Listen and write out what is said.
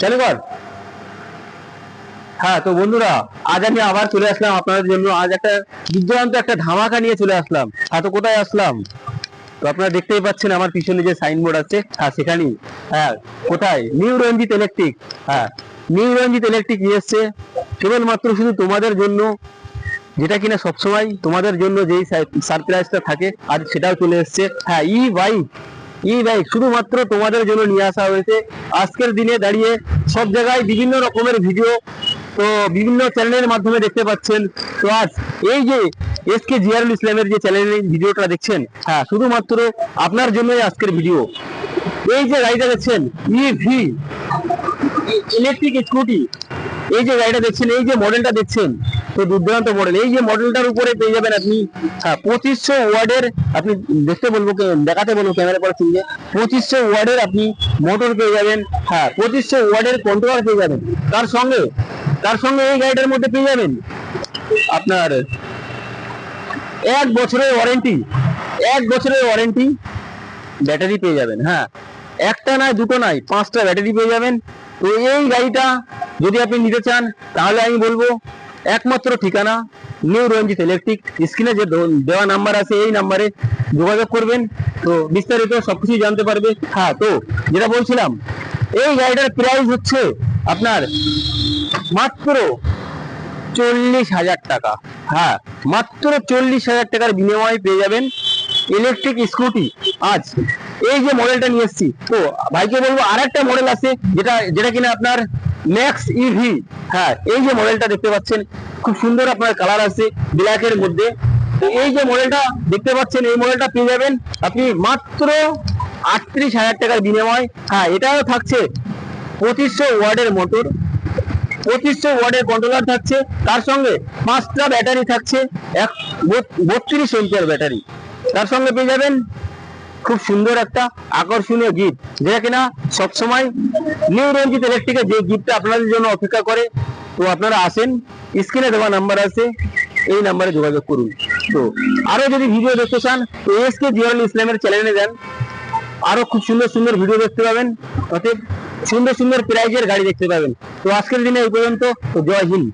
চালু কর হ্যাঁ তো বন্ধুরা, আজ আমি আবার চলে আসলাম আপনাদের জন্য। আজ একটা দুর্দান্ত একটা ধামাকা নিয়ে চলে আসলাম। হ্যাঁ তো কোথায় আসলাম? তো আপনারা দেখতেই পাচ্ছেন আমার পিছনে যে সাইনবোর্ড আছে। হ্যাঁ সেখানেই। হ্যাঁ কোথায়? নিউ রঞ্জিত ইলেকট্রিক হ্যাঁ নিউ রঞ্জিত ইলেকট্রিক নিয়ে এসছে। কেবলমাত্র শুধু তোমাদের জন্য, যেটা কিনা সবসময় তোমাদের জন্য যেই সারপ্রাইজটা থাকে, আজ সেটাও চলে এসছে। হ্যাঁ ই বাইক ই বাইক শুধুমাত্র তোমাদের জন্য নিয়ে আসা হয়েছে। আজকের দিনে দাঁড়িয়ে সব জায়গায় বিভিন্ন রকমের ভিডিও তো বিভিন্ন চ্যানেলের মাধ্যমে দেখতে পাচ্ছেন। তো আজ এই যে এস কে জিয়ারুল ইসলামের যে চ্যানেলের ভিডিওটা দেখছেন হ্যাঁ শুধুমাত্র আপনার জন্যই আজকের ভিডিও এই যে গাড়িটা দেখছেন ইভি ইলেকট্রিক স্কুটি এই যে গাড়িটা দেখছেন, এই যে মডেলটা দেখছেন। তো দুর্দান্ত মডেল এই যে মডেলটার উপরে পেয়ে যাবেন আপনি হ্যাঁ পঁচিশশো ওয়ার্ডের আপনি দেখতে বলব দেখাতে বলব ক্যামেরা পরে সঙ্গে পঁচিশশো ওয়ার্ডের আপনি মোটর পেয়ে যাবেন হ্যাঁ পঁচিশশো ওয়ার্ডের কন্ট্রোলার পেয়ে যাবেন। তার সঙ্গে তার সঙ্গে এই গাড়িটার মধ্যে পেয়ে যাবেন আপনার এক বছরের ওয়ারেন্টি এক বছরের ওয়ারেন্টি ব্যাটারি পেয়ে যাবেন হ্যাঁ। একটা নয়, দুটো নয়, পাঁচটা ব্যাটারি পেয়ে যাবেন। তো এই গাড়িটা যদি আপনি নিতে চান, তাহলে আমি বলব একমাত্র ঠিকানা নিউ রঞ্জিত ইলেকট্রিক স্ক্রিনে যে দেওয়া নাম্বার আছে, এই নাম্বারে যোগাযোগ করবেন। তো বিস্তারিত সবকিছু জানতে পারবে। হ্যাঁ তো যেটা বলছিলাম, এই গাড়িটার প্রাইস হচ্ছে আপনার মাত্র চল্লিশ হাজার টাকা। হ্যাঁ মাত্র চল্লিশ হাজার টাকার বিনিময়ে পেয়ে যাবেন ইলেকট্রিক স্কুটি আজ এই যে মডেলটা নিয়ে এসেছি, তো ভাইকে বলব আর একটা মডেল আছে, যেটা যেটা কিনা আপনার ম্যাক্স ইভি হ্যাঁ এই যে মডেলটা দেখতে পাচ্ছেন, খুব সুন্দর আপনার কালার আছে ব্ল্যাকের মধ্যে। এই যে মডেলটা দেখতে পাচ্ছেন, এই মডেলটা পেয়ে যাবেন আপনি মাত্র আটত্রিশ হাজার টাকার বিনিময়। হ্যাঁ এটাও থাকছে পঁচিশশো ওয়ার্ডের মোটর পঁচিশশো ওয়ার্ডের কন্ট্রোলার থাকছে, তার সঙ্গে পাঁচটা ব্যাটারি থাকছে, এক বত্রিশ এমপিয়ার ব্যাটারি তার সঙ্গে পেয়ে যাবেন খুব সুন্দর একটা আকর্ষণীয় গিফট যেটা কিনা সবসময় নিউ রঞ্জিত ইলেকট্রিকের যে গিফটটা আপনাদের জন্য অপেক্ষা করে, তো আপনারা আসেন, স্ক্রিনে দেওয়া নাম্বার আছে, এই নাম্বারে যোগাযোগ করুন। তো আরও যদি ভিডিও দেখতে চান, তো এস কে জিয়াউল ইসলামের চ্যানেলে যান। আরও খুব সুন্দর সুন্দর ভিডিও দেখতে পাবেন, অতএব সুন্দর সুন্দর প্রাইজের গাড়ি দেখতে পাবেন। তো আজকের দিনে এই পর্যন্ত, তো জয় হিন্দ।